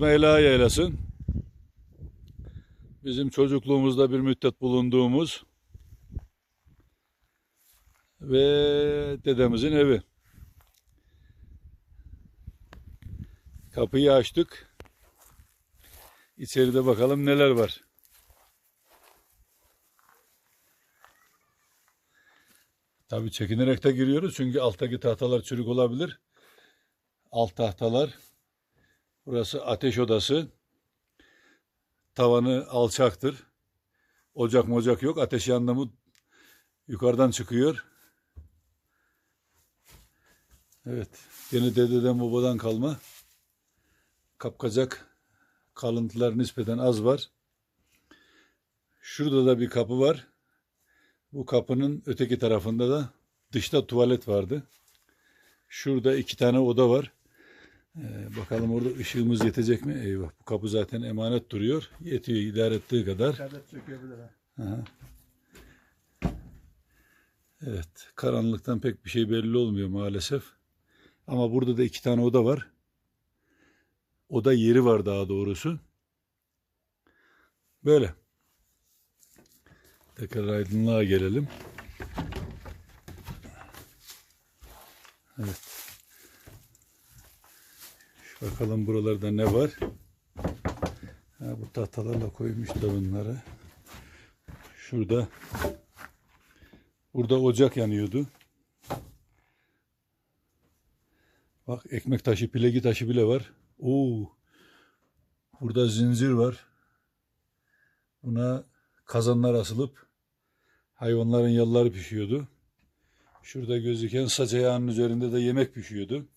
Mevla eylesin. Bizim çocukluğumuzda bir müddet bulunduğumuz ve dedemizin evi. Kapıyı açtık. İçeride bakalım neler var. Tabii çekinerek de giriyoruz çünkü alttaki tahtalar çürük olabilir. Alt tahtalar. Burası ateş odası. Tavanı alçaktır. Ocak mocak yok. Ateş yandı yukarıdan çıkıyor. Evet. Yine dededen babadan kalma. Kapkacak kalıntılar nispeten az var. Şurada da bir kapı var. Bu kapının öteki tarafında da dışta tuvalet vardı. Şurada iki tane oda var. Ee, bakalım orada ışığımız yetecek mi? Eyvah bu kapı zaten emanet duruyor. Yetiyor idare ettiği kadar. İçeride çökebilir ha. Aha. Evet, karanlıktan pek bir şey belli olmuyor maalesef. Ama burada da iki tane oda var. Oda yeri var daha doğrusu. Böyle. Tekrar aydınlığa gelelim. Evet. Bakalım buralarda ne var. Ha, bu tahtalarla koymuşlar bunları. Şurada burada ocak yanıyordu. Bak ekmek taşı, pilegi taşı bile var. Oo. Burada zincir var. Buna kazanlar asılıp hayvanların yalları pişiyordu. Şurada gözüken saç üzerinde de yemek pişiyordu.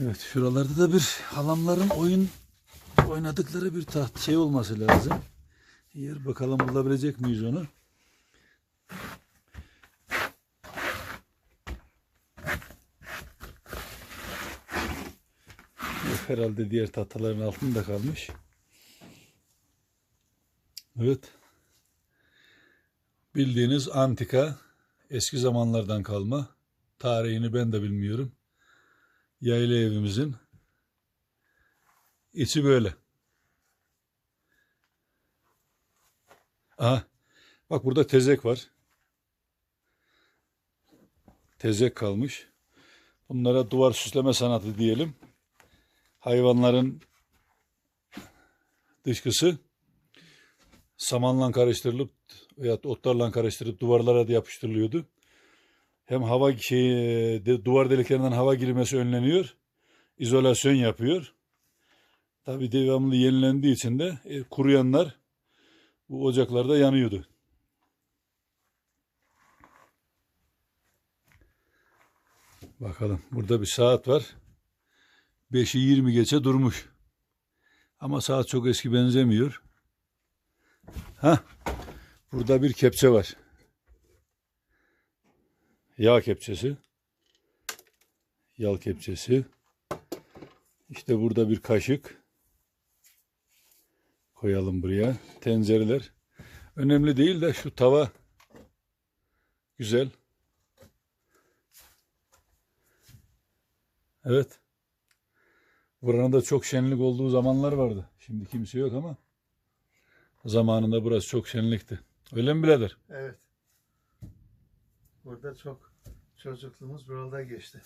Evet şuralarda da bir halamların oyun oynadıkları bir taht şey olması lazım. Yer bakalım bulabilecek miyiz onu? Yok, herhalde diğer tahtaların altında kalmış. Evet. Bildiğiniz antika, eski zamanlardan kalma. Tarihini ben de bilmiyorum. Yayla evimizin içi böyle. Aha. Bak burada tezek var. Tezek kalmış. Bunlara duvar süsleme sanatı diyelim. Hayvanların dışkısı samanla karıştırılıp veya otlarla karıştırıp duvarlara da yapıştırılıyordu. Hem hava şey, de, duvar deliklerinden hava girmesi önleniyor. izolasyon yapıyor. Tabi devamlı yenilendiği için de e, kuruyanlar bu ocaklarda yanıyordu. Bakalım burada bir saat var. 5'i 20 geçe durmuş. Ama saat çok eski benzemiyor. Ha, burada bir kepçe var. Yağ kepçesi. Yal kepçesi. İşte burada bir kaşık. Koyalım buraya. Tencereler. Önemli değil de şu tava güzel. Evet. Buranın da çok şenlik olduğu zamanlar vardı. Şimdi kimse yok ama zamanında burası çok şenlikti. Öyle mi birader? Evet. Burada çok çocukluğumuz burada geçti.